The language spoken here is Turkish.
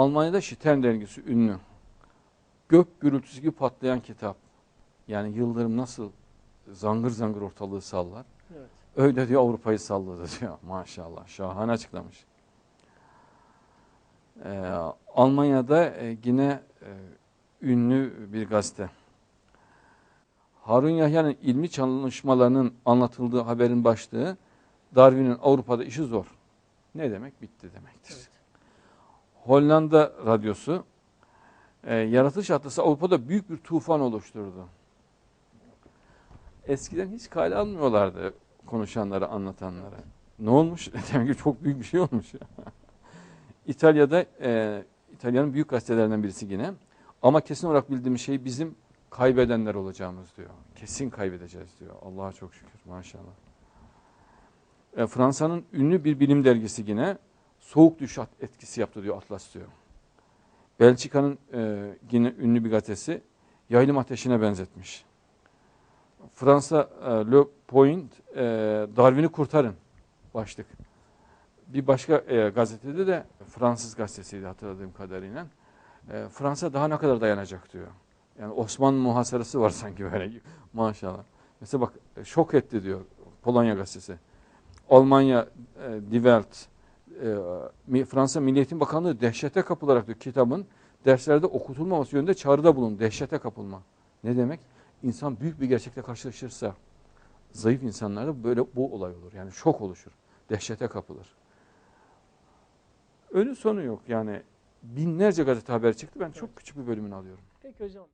Almanya'da Stern dergisi ünlü. Gök gürültüsü gibi patlayan kitap. Yani Yıldırım nasıl zangır zangır ortalığı sallar. Evet. Öyle diyor Avrupa'yı salladı diyor. Maşallah şahane açıklamış. Ee, Almanya'da e, yine e, ünlü bir gazete. Harun Yahya'nın ilmi çalışmalarının anlatıldığı haberin başlığı Darwin'in Avrupa'da işi zor. Ne demek? Bitti demektir. Evet. Hollanda radyosu e, yaratılış atlası Avrupa'da büyük bir tufan oluşturdu. Eskiden hiç kale almıyorlardı konuşanları, anlatanları. Ne olmuş? Demek ki çok büyük bir şey olmuş. İtalya'da, e, İtalya'nın büyük gazetelerinden birisi yine. Ama kesin olarak bildiğim şey bizim kaybedenler olacağımız diyor. Kesin kaybedeceğiz diyor. Allah'a çok şükür maşallah. E, Fransa'nın ünlü bir bilim dergisi yine soğuk at- etkisi yaptı diyor Atlas diyor. Belçika'nın e, yine ünlü bir gazetesi yaylım ateşine benzetmiş. Fransa e, Le Point e, Darwin'i kurtarın başlık. Bir başka e, gazetede de Fransız gazetesiydi hatırladığım kadarıyla. E, Fransa daha ne kadar dayanacak diyor. Yani Osmanlı muhasarası var sanki böyle maşallah. Mesela bak e, şok etti diyor Polonya gazetesi. Almanya e, Die Welt e, Fransa Milli Eğitim Bakanlığı dehşete kapılarak diyor kitabın derslerde okutulmaması yönünde çağrıda bulun. Dehşete kapılma. Ne demek? İnsan büyük bir gerçekle karşılaşırsa zayıf insanlarda böyle bu olay olur. Yani şok oluşur. Dehşete kapılır. Önü sonu yok. Yani binlerce gazete haber çıktı. Ben çok küçük bir bölümünü alıyorum. Peki hocam.